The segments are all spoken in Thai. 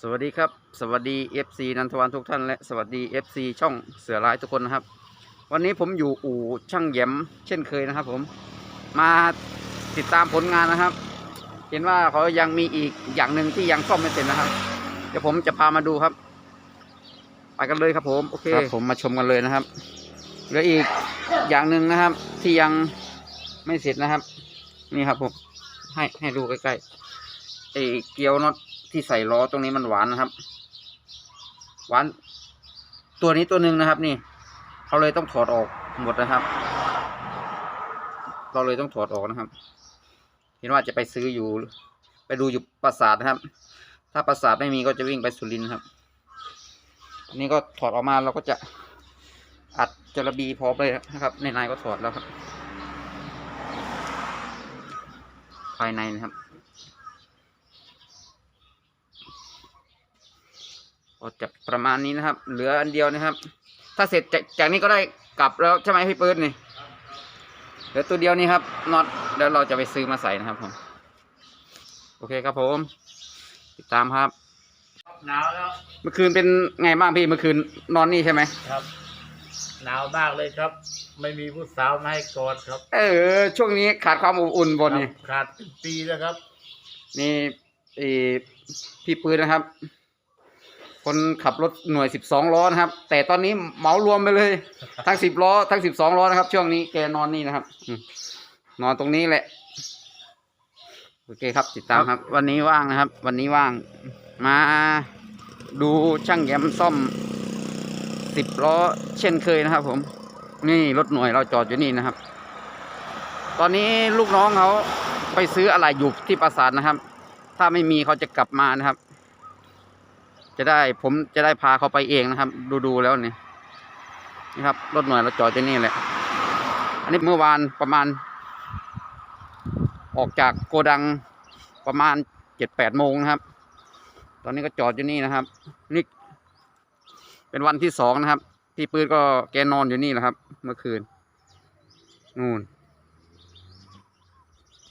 สวัสดีครับ สวัสดี FC นันทวันทุกท่าน และสวัสดี FC ช่องเสือร้ายทุกคนนะครับ วันนี้ผมอยู่อู่ช่างแหยมเช่นเคยนะครับ ผมมาติดตามผลงานนะครับ เห็นว่าเขายังมีอีกอย่างหนึ่งที่ยังซ่อมไม่เสร็จนะครับ เดี๋ยวผมจะพามาดูครับไปกันเลยครับผมโอเคครับผมมาชมกันเลยนะครับเหลืออีกอย่างหนึ่งนะครับ ที่ยังไม่เสร็จนะครับ นี่ครับผมให้ให้ดูใกล้ๆไอ้เกลียวน็อต ที่ใส่ล้อตรงนี้มันหวานนะครับ หวาน ตัวนี้ตัวหนึ่งนะครับ นี่เขาเลยต้องถอดออกหมดนะครับ เราเลยต้องถอดออกนะครับเห็นว่าจะไปซื้ออยู่ ไปดูอยู่ปราสาทนะครับ ถ้าปราสาทไม่มีก็จะวิ่งไปสุรินทร์ครับนนี้ก็ถอดออกมาเราก็จะอัดจระบีพร้อมเลยนะครับ ในในก็ถอดแล้วครับ ภายในนะครับ ก็จะประมาณนี้นะครับ เหลืออันเดียวนะครับ ถ้าเสร็จจากจากนี้ก็ได้กลับแล้วใช่ไหมพี่ปื้ดนี่เหลือตัวเดียวนี้ครับน็อตเดี๋ยวเราจะไปซื้อมาใส่นะครับผมโอเคครับผม ติดตามครับ หนาวแล้วเมื่อคืนเป็นไงบ้างพี่เมื่อคืนนอนนี่ใช่ไหมครับ หนาวมากเลยครับ ไม่มีผู้สาวมาให้กอดครับ เออ ช่วงนี้ขาดความอบอุ่นบนนี่ครับขาดเป็นปีแล้วครับ นี่ไอ้พี่ปืนนะครับ คนขับรถหน่วยสิบสองล้อนะครับ แต่ตอนนี้เหมารวมไปเลย ทั้งสิบล้อ ทั้งสิบสองล้อนะครับ ช่วงนี้แกนอนนี่นะครับอืมนอนตรงนี้แหละ โอเคครับ ติดตามครับ วันนี้ว่างนะครับ วันนี้ว่าง มาดูช่างแยมซ่อมสิบล้อ เช่นเคยนะครับ ผม นี่รถหน่วยเราจอดอยู่นี่นะครับ ตอนนี้ลูกน้องเขาไปซื้ออะไรอยู่ที่ปราสาทนะครับ ถ้าไม่มีเขาจะกลับมานะครับ จะได้ผมจะได้พาเขาไปเองนะครับ ดูดูแล้วนี่นี่ครับรถหน่วยเราจอดที่นี่แหละ อันนี้เมื่อวานประมาณ ออกจากโกดังประมาณเจ็ดแปดโมงนะครับ ตอนนี้ก็จอดอยู่นี่นะครับ นี่เป็นวันที่สองนะครับ พี่ปืนก็แกนอนอยู่นี่แหละครับ เมื่อคืนนู่น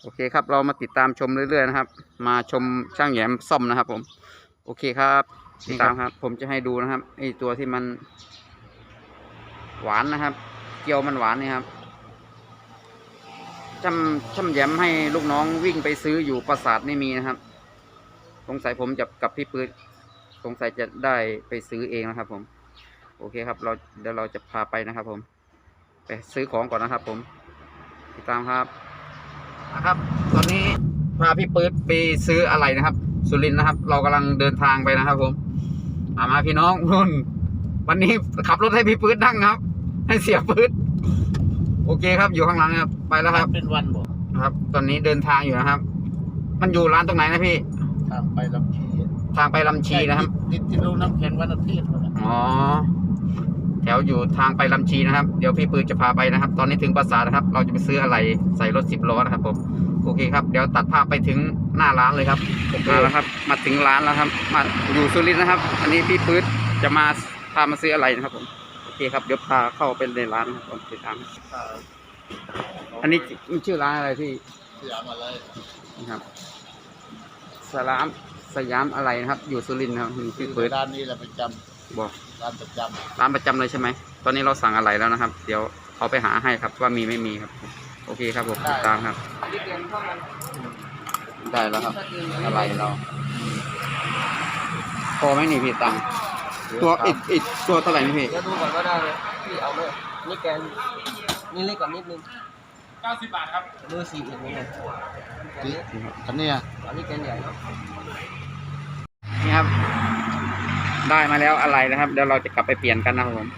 โอเคครับ เรามาติดตามชมเรื่อยๆนะครับ มาชมช่างแหยมซ่อมนะครับผม โอเคครับ ติดตามครับ ผมจะให้ดูนะครับไอตัวที่มัน หวานนะครับ เกี๊ยวมันหวานนี่ครับช่ำช่ำแหยมให้ลูกน้องวิ่งไปซื้ออยู่ปราสาทไม่มีนะครับ สงสัยผมจะกับพี่ปืนสงสัยจะได้ไปซื้อเองนะครับ ผม โอเคครับ เราเดี๋ยวเราจะพาไปนะครับ ผม ไปซื้อของก่อนนะครับ ผมติดตามครับนะครับ ตอนนี้พาพี่ปื๊ดไปซื้ออะไรนะครับ สุรินทร์นะครับ เรากำลังเดินทางไปนะครับผม อามาพี่น้องนุ่น วันนี้ขับรถให้พี่ปื๊ดนั่งครับ ให้เสียปื๊ดโอเคครับ อยู่ข้างหลังครับ ไปแล้วครับ เป็นวันบ่ครับ ตอนนี้เดินทางอยู่นะครับ มันอยู่ร้านตรงไหนนะพี่ ทางไปลำชีทางไปลำชีนะครับ ติดที่โรงน้ำแข็งวันอาทิตย์นั่นแหละอ๋อ แถวอยู่ทางไปลำชีนะครับ เดี๋ยวพี่ปืนจะพาไปนะครับ ตอนนี้ถึงปราสาทนะครับ เราจะไปซื้ออะไรใส่รถสิบล้อนะครับผม โอเคครับ เดี๋ยวตัดภาพไปถึงหน้าร้านเลยครับมาแล้วครับ มาถึงร้านแล้วครับ มาอยู่สุรินทร์นะครับ อันนี้พี่ปืนจะมาพามาซื้ออะไรนะครับผมโอเคครับเดี๋ยวพาเข้าไปในร้านนะครับผมติดตามอันนี้มันชื่อร้านอะไรที่เสียมาเลยนะครับสลามสยามอะไรนะครับ อยู่สุรินทร์นะครับพี่ปืนร้านนี้แหละประจบอกำร้านประจร้านประจำเลยใช่ไหมตอนนี้เราสั่งอะไรแล้วนะครับ เดี๋ยวเขาไปหาให้ครับว่ามีไม่มีครับ โอเคครับผมติดตามครับได้แล้วครับ อะไรเราพอไหมนี่พี่ตังค์ำตัวอีกอีกตัวเท่าไหร่นี่พี่เดี๋ยวดูก่อนก็ได้เลยพี่เอาเลยนี่แกนนี่เล็กกว่านิดนึง90บาทครับดูสี่อีกนิดนึงแกนเล็กคันนี้อันนี้แกนใหญ่เนาะนี่ครับ ได้มาแล้วอะไรนะครับ เดี๋ยวเราจะกลับไปเปลี่ยนกันนะครับผม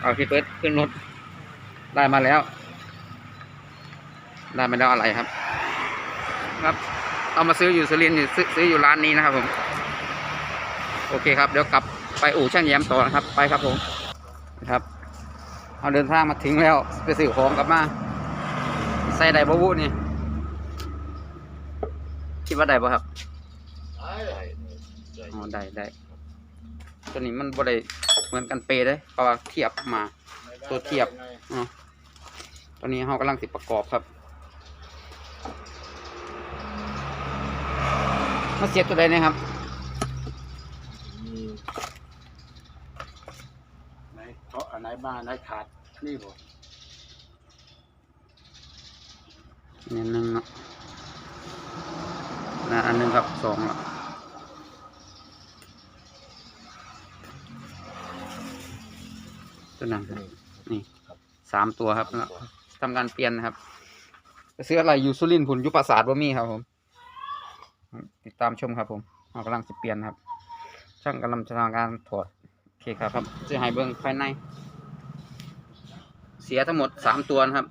เอาพี่เปิดขึ้นรถได้มาแล้ว ได้มาแล้วอะไรครับ ครับ เอามาซื้ออยู่สุรินทร์อยู่ซื้อซื้ออยู่ร้านนี้นะครับผม โอเคครับ เดี๋ยวกลับไปอู่ช่างแย้มต่อนะครับ ไปครับผมนะครับเอาเดินทางมาถึงแล้วไปซื้อของกลับมาใส่ได้บ่วูนี่คิดว่าได้บ่ครับอ๋อได้ได้ตัวนี้มันบ่ได้เหมือนกันเปเลยเพราะว่าเทียบมาตัวเทียบอ๋อตอนนี้เรากำลังสิประกอบครับ มาเสียบตัวใดนะครับไหนเพราะอันไหนบ้างอันไหนขาดนี่บ่นี่หนึ่งเนะอันหนึ่งครับสองละตัวนั้นนี่สามตัวครับแล้วทำการเปลี่ยนนะครับ เสื้ออะไรยูซูลินผุนยุปราสาทบ่มีครับผม ติดตามชมครับผมเรากำลังจะเปลี่ยนครับ ช่างกำลังจะทำการถอดโอเคครับครับจะให้เบิ้งภายใน เสียทั้งหมดสามตัวนะครับ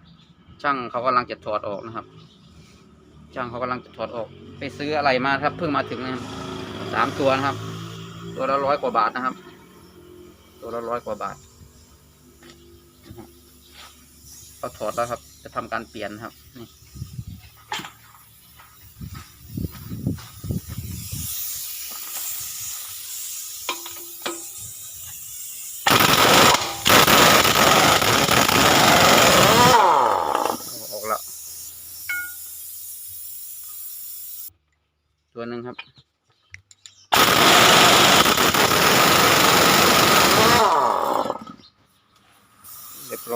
ช่างเขากำลังจะถอดออกนะครับ ช่างเขากำลังจะถอดออก ไปซื้ออะไรมาครับ เพิ่งมาถึงนะครับสามตัวนะครับ ตัวละร้อยกว่าบาทนะครับ ตัวละร้อยกว่าบาทนะครับก็ถอดแล้วครับ จะทำการเปลี่ยนครับนี่เอาออกแล้วตัวหนึ่งครับ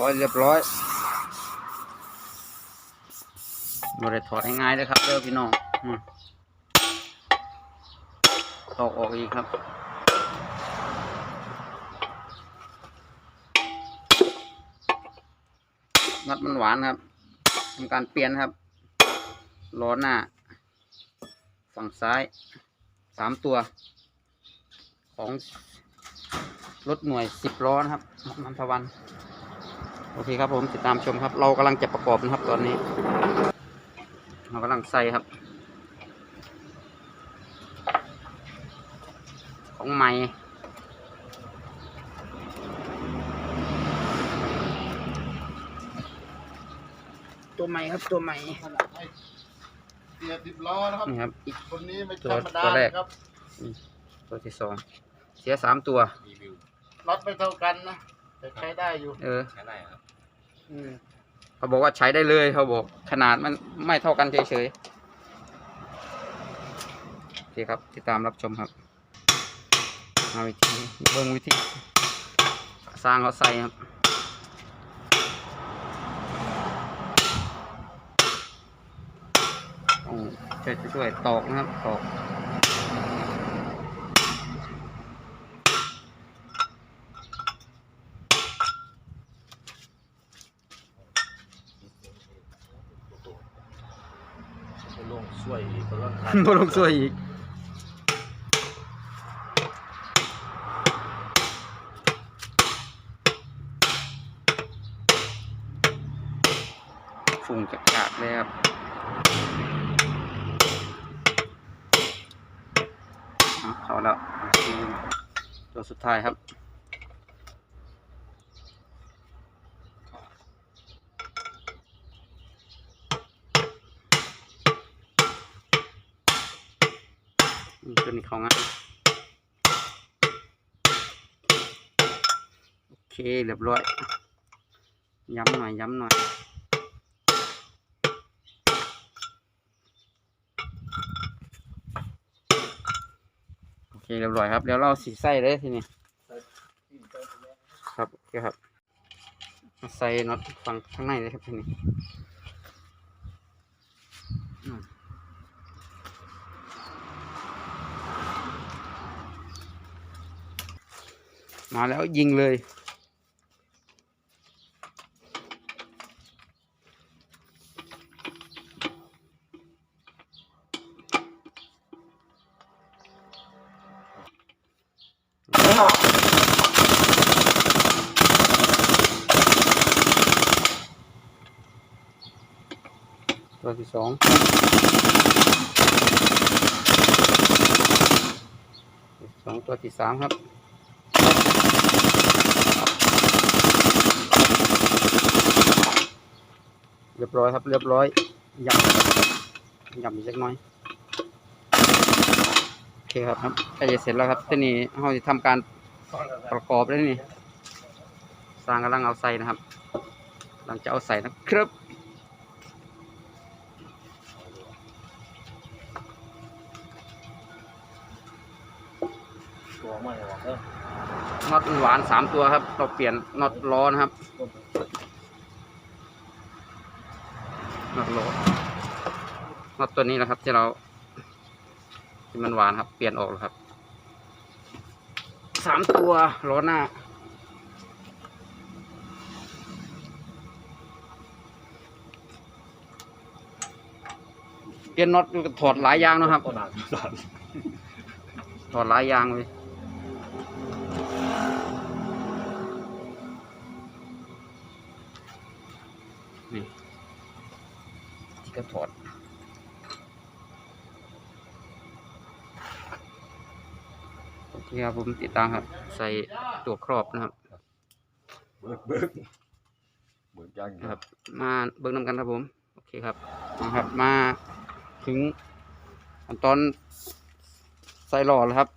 ร้อยเรียบร้อยบริถอดง่ายๆเลยครับเด้อพี่น้องตอกออกอีกครับนัดมันหวานครับทำการเปลี่ยนครับล้อหน้า ฝั่งซ้ายสามตัว ของรถหน่วยสิบล้อนะครับนันทวัน โอเคครับผมติดตามชมครับ เรากำลังจะประกอบนะครับตอนนี้ เรากำลังใส่ครับ ของใหม่ตัวใหม่ครับตัวใหม่เสียสิบล้อนะครับนี่ครับอีกคนนี้ไม่ตัวธรรมดาตัวแรกครับตัวที่สองเสียสามตัวน็อตไม่เท่ากันนะแต่ใช้ได้อยู่ เออ ใช้ได้ครับอืม เขาบอกว่าใช้ได้เลยเขาบอก ขนาดมันไม่เท่ากันเฉยๆโอเคครับติดตามรับชมครับมาวิธีเบิ้งวิธี สร้างเขาใส่ครับต้องช่วยช่วยตอกนะครับตอก ลงช่วย อีกก็ลงบ่ลงช่วยอีกฝุ่งกระกากเลยครับเขาแล้วตัวสุดท้ายครับ ตัวนี้เขาง่ายโอเคเรียบร้อย ย้ำหน่อย ย้ำหน่อยโอเคเรียบร้อยครับเดี๋ยวเราสีไส้เลยทีนี้ครับโอเคครับใส่น็อตฟังข้างในเลยครับทีนี้ มาแล้วยิงเลย ตัวที่สองสองตัวที่สามครับ เรียบร้อยครับเรียบร้อยยำยำอีกเล็กน้อยโอเคครับครับใกล้จะเสร็จแล้วครับที่นี่เราจะทำการประกอบแล้วนี่สร้างกำลังเอาใส่นะครับกำลังจะเอาใส่นะครับ น็อตหวานสามตัวครับเราเปลี่ยนน็อตล้อนะครับน็อตล้อน็อตตัวนี้นะครับ ที่เราที่มันหวานครับ เปลี่ยนออกแล้วครับสามตัวล้อหน้าเปลี่ยนน็อตถอดหลายอยางนะครับก็หนักสั่นถอดหลายอยางเลย นี่ที่ก็ถอดโอเคครับผมติดตามครับ ใส่ตัวครอบนะครับเบิกเบิกเบิกย่างเดียวนะครับ มาเบิ่งนำกันครับผม โอเคครับนะครับ มาถึงขั้นตอนใส่หล่อแล้วครับ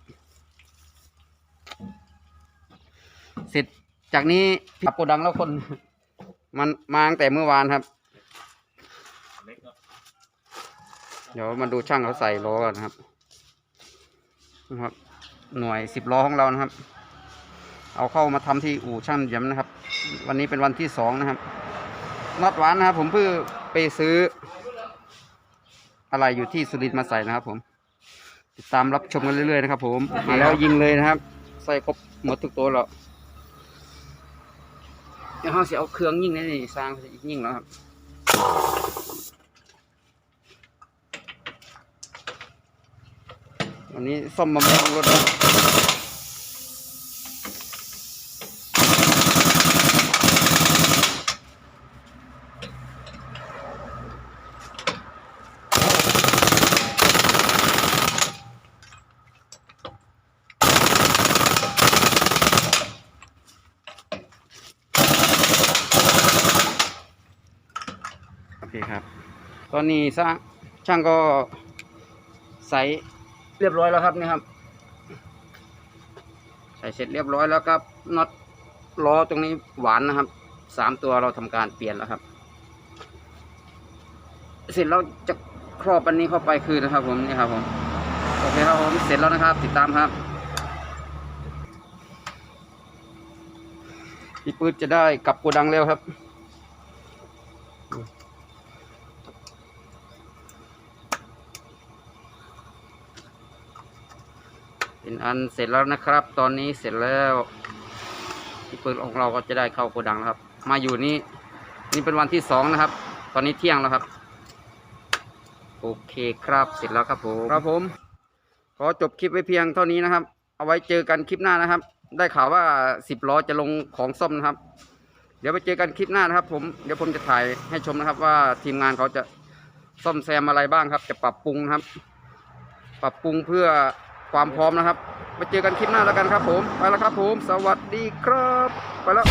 เสร็จจากนี้พี่โกดังแล้วคน มันมาตั้งแต่เมื่อวานครับ เดี๋ยวมาดูช่างเขาใส่ล้อกันครับนะครับ หน่วยสิบล้อของเรานะครับ เอาเข้ามาทำที่อู่ช่างเยี่ยมนะครับ วันนี้เป็นวันที่สองนะครับน็อตหวานนะครับ ผมเพิ่งไปซื้อ อะไรอยู่ที่สุรินทร์มาใส่นะครับ ผม ติดตามรับชมกันเรื่อยๆนะครับ ผมมาแล้วยิงเลยนะครับ ใส่ครบหมดทุกตัวแล้ว เดี๋ยวเขาจะเอาเครื่องยิ่งนี่สร้างอีกยิ่งแล้วครับวันนี้ซ่อมบำรุงรถนะโอเคครับ ต อนนี้สร้างช่างก็ใส่เรียบร้อยแล้วครับนี่ครับ ใส่เสร็จเรียบร้อยแล้วครับน็อตล้อตรงนี้หวานนะครับสามตัวเราทำการเปลี่ยนแล้วครับ เสร็จแล้วจะครอบอันนี้เข้าไปคืนนะครับ ผมนี่ครับผมโอเคครับผมเสร็จแล้วนะครับ ติดตามครับพี่ปื๊ดจะได้กลับโกดังเร็วครับ เป็นอันเสร็จแล้วนะครับ ตอนนี้เสร็จแล้วที่ปืนของเราก็จะได้เข้าโกดังแล้วครับ มาอยู่นี่นี่เป็นวันที่สองนะครับ ตอนนี้เที่ยงแล้วครับ โอเคครับเสร็จแล้วครับผมครับผม ขอจบคลิปไว้เพียงเท่านี้นะครับ เอาไว้เจอกันคลิปหน้านะครับ ได้ข่าวว่าสิบล้อจะลงของซ่อมนะครับ เดี๋ยวไปเจอกันคลิปหน้านะครับ ผมเดี๋ยวผมจะถ่ายให้ชมนะครับ ว่าทีมงานเขาจะซ่อมแซมอะไรบ้างครับ จะปรับปรุงครับ ปรับปรุงเพื่อ ความพร้อมนะครับ ไปเจอกันคลิปหน้าแล้วกันครับผม ไปแล้วครับผม สวัสดีครับ ไปแล้ว